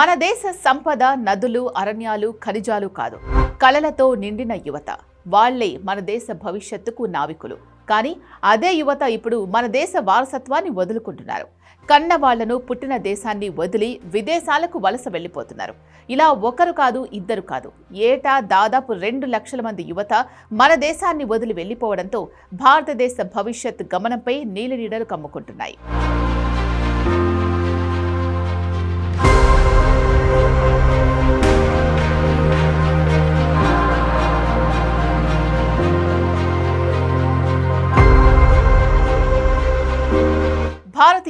మన దేశ సంపద నదులు అరణ్యాలు ఖనిజాలు కాదు. కళలతో నిండిన యువత. వాళ్ళే మన దేశ భవిష్యత్తుకు నావికులు. కానీ అదే యువత ఇప్పుడు మన దేశ వారసత్వాన్ని వదులుకుంటున్నారు. కన్న వాళ్ళను పుట్టిన దేశాన్ని వదిలి విదేశాలకు వలస వెళ్ళిపోతున్నారు ఇలా ఒకరు కాదు ఇద్దరు కాదు. ఏటా దాదాపు రెండు లక్షల మంది యువత మన దేశాన్ని వదిలి వెళ్ళిపోవడంతో భారతదేశ భవిష్యత్ గమనంపై నీలినీడలు కమ్ముకుంటున్నాయి.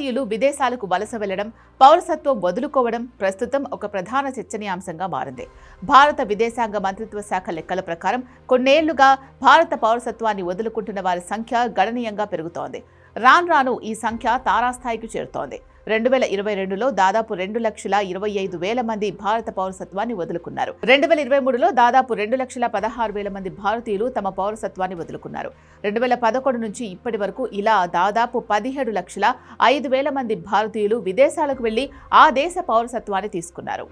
భారతీయులు విదేశాలకు వలస వెళ్ళడం పౌరసత్వం వదులుకోవడం ప్రస్తుతం ఒక ప్రధాన చర్చనీయాంశంగా మారింది. భారత విదేశాంగ మంత్రిత్వ శాఖ లెక్కల ప్రకారం కొన్నేళ్ళుగా భారత పౌరసత్వాన్ని వదులుకుంటున్న వారి సంఖ్య గణనీయంగా పెరుగుతోంది. రాను రాను ఈ సంఖ్య తారాస్థాయికి చేరుతోంది. రెండు వేల ఇరవై రెండులో దాదాపు రెండు లక్షల ఇరవై ఐదు వేల మంది భారత పౌరసత్వాన్ని వదులుకున్నారు. రెండు వేల ఇరవై మూడులో దాదాపు రెండు లక్షల పదహారు వేల మంది భారతీయులు తమ పౌరసత్వాన్ని వదులుకున్నారు. రెండు వేల పదకొండు నుంచి ఇప్పటి వరకు ఇలా దాదాపు పదిహేడు లక్షల ఐదు వేల మంది భారతీయులు విదేశాలకు వెళ్ళి ఆ దేశ పౌరసత్వాన్ని తీసుకున్నారు.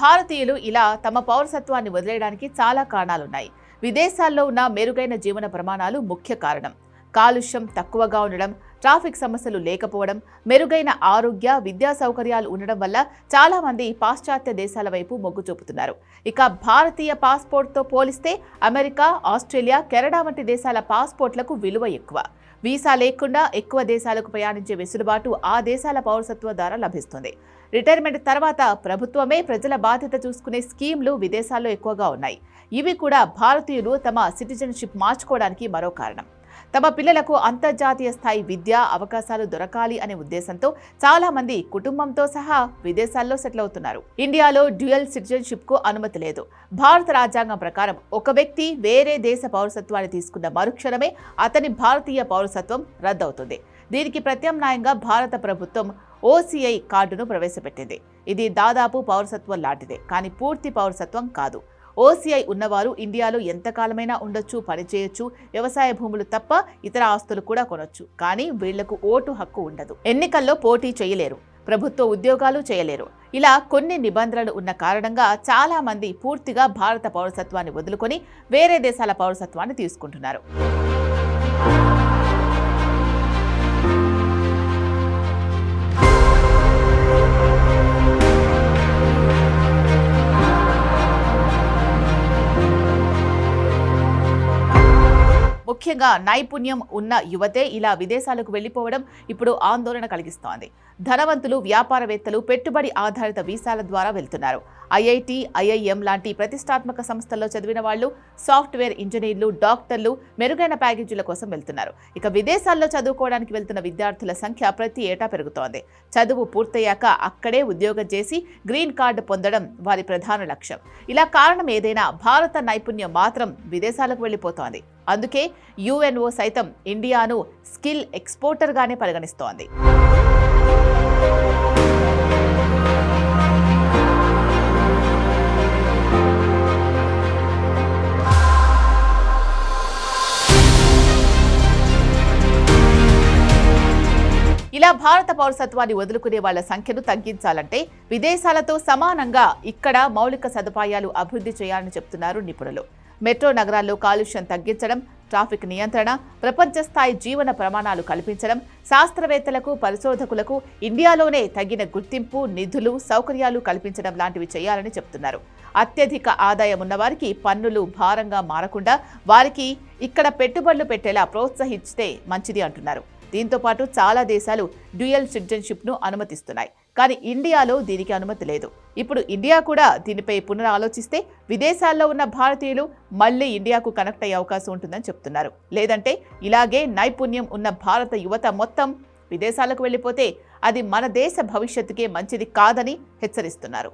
భారతీయులు ఇలా తమ పౌరసత్వాన్ని వదిలేయడానికి చాలా కారణాలున్నాయి. విదేశాల్లో ఉన్న మెరుగైన జీవన ప్రమాణాలు ముఖ్య కారణం. కాలుష్యం తక్కువగా ఉండడం ట్రాఫిక్ సమస్యలు లేకపోవడం మెరుగైన ఆరోగ్య విద్యా సౌకర్యాలు ఉండడం వల్ల చాలామంది పాశ్చాత్య దేశాల వైపు మొగ్గు చూపుతున్నారు. ఇక భారతీయ పాస్పోర్ట్తో పోలిస్తే అమెరికా ఆస్ట్రేలియా కెనడా వంటి దేశాల పాస్పోర్ట్లకు విలువ ఎక్కువ. వీసా లేకుండా ఎక్కువ దేశాలకు ప్రయాణించే వెసులుబాటు ఆ దేశాల పౌరసత్వ ద్వారా లభిస్తుంది. రిటైర్మెంట్ తర్వాత ప్రభుత్వమే ప్రజల బాధ్యత చూసుకునే స్కీమ్లు విదేశాల్లో ఎక్కువగా ఉన్నాయి. ఇవి కూడా భారతీయులు తమ సిటిజన్షిప్ మార్చుకోవడానికి మరో కారణం. తమ పిల్లలకు అంతర్జాతీయ స్థాయి విద్యా అవకాశాలు దొరకాలి అనే ఉద్దేశంతో చాలా మంది కుటుంబంతో సహా విదేశాల్లో సెటిల్ అవుతున్నారు. ఇండియాలో డ్యూయల్ సిటిజన్షిప్కు అనుమతి లేదు. భారత రాజ్యాంగం ప్రకారం ఒక వ్యక్తి వేరే దేశ పౌరసత్వాన్ని తీసుకున్న మరుక్షణమే అతని భారతీయ పౌరసత్వం రద్దవుతుంది. దీనికి ప్రత్యామ్నాయంగా భారత ప్రభుత్వం ఓసీఐ కార్డును ప్రవేశపెట్టింది. ఇది దాదాపు పౌరసత్వం లాంటిదే కానీ పూర్తి పౌరసత్వం కాదు. ఓసీఐ ఉన్నవారు ఇండియాలో ఎంతకాలమైనా ఉండొచ్చు పనిచేయొచ్చు వ్యవసాయ భూములు తప్ప ఇతర ఆస్తులు కూడా కొనొచ్చు. కానీ వీళ్ళకు ఓటు హక్కు ఉండదు. ఎన్నికల్లో పోటీ చేయలేరు. ప్రభుత్వ ఉద్యోగాలు చేయలేరు. ఇలా కొన్ని నిబంధనలు ఉన్న కారణంగా చాలా మంది పూర్తిగా భారత పౌరసత్వాన్ని వదులుకొని వేరే దేశాల పౌరసత్వాన్ని తీసుకుంటున్నారు. ముఖ్యంగా నైపుణ్యం ఉన్న యువతే ఇలా విదేశాలకు వెళ్ళిపోవడం ఇప్పుడు ఆందోళన కలిగిస్తోంది. ధనవంతులు వ్యాపారవేత్తలు పెట్టుబడి ఆధారిత వీసాల ద్వారా వెళ్తున్నారు. ఐఐటి ఐఐఎం లాంటి ప్రతిష్టాత్మక సంస్థల్లో చదివిన వాళ్ళు సాఫ్ట్వేర్ ఇంజనీర్లు డాక్టర్లు మెరుగైన ప్యాకేజీల కోసం వెళ్తున్నారు. ఇక విదేశాల్లో చదువుకోవడానికి వెళ్తున్న విద్యార్థుల సంఖ్య ప్రతి ఏటా పెరుగుతోంది. చదువు పూర్తయ్యాక అక్కడే ఉద్యోగం చేసి గ్రీన్ కార్డు పొందడం వారి ప్రధాన లక్ష్యం. ఇలా కారణం ఏదైనా భారత నైపుణ్యం మాత్రం విదేశాలకు వెళ్ళిపోతోంది. అందుకే యుఎన్ఓ సైతం ఇండియాను స్కిల్ ఎక్స్పోర్టర్గానే పరిగణిస్తోంది. ఇలా భారత పౌరసత్వాన్ని వదులుకునే వాళ్ళ సంఖ్యను తగ్గించాలంటే విదేశాలతో సమానంగా ఇక్కడ మౌలిక సదుపాయాలు అభివృద్ధి చేయాలని చెప్తున్నారు నిపుణులు. మెట్రో నగరాల్లో కాలుష్యం తగ్గించడం ట్రాఫిక్ నియంత్రణ ప్రపంచ స్థాయి జీవన ప్రమాణాలు కల్పించడం శాస్త్రవేత్తలకు పరిశోధకులకు ఇండియాలోనే తగిన గుర్తింపు నిధులు సౌకర్యాలు కల్పించడం లాంటివి చేయాలని చెప్తున్నారు. అత్యధిక ఆదాయం ఉన్నవారికి పన్నులు భారంగా మారకుండా వారికి ఇక్కడ పెట్టుబడులు పెట్టేలా ప్రోత్సహిస్తే మంచిది అంటున్నారు. దీంతో పాటు చాలా దేశాలు డ్యూయల్ సిటిజన్షిప్ను అనుమతిస్తున్నాయి. కానీ ఇండియాలో దీనికి అనుమతి లేదు. ఇప్పుడు ఇండియా కూడా దీనిపై పునరాలోచిస్తే విదేశాల్లో ఉన్న భారతీయులు మళ్ళీ ఇండియాకు కనెక్ట్ అయ్యే అవకాశం ఉంటుందని చెప్తున్నారు. లేదంటే ఇలాగే నైపుణ్యం ఉన్న భారత యువత మొత్తం విదేశాలకు వెళ్ళిపోతే అది మన దేశ భవిష్యత్తుకే మంచిది కాదని హెచ్చరిస్తున్నారు.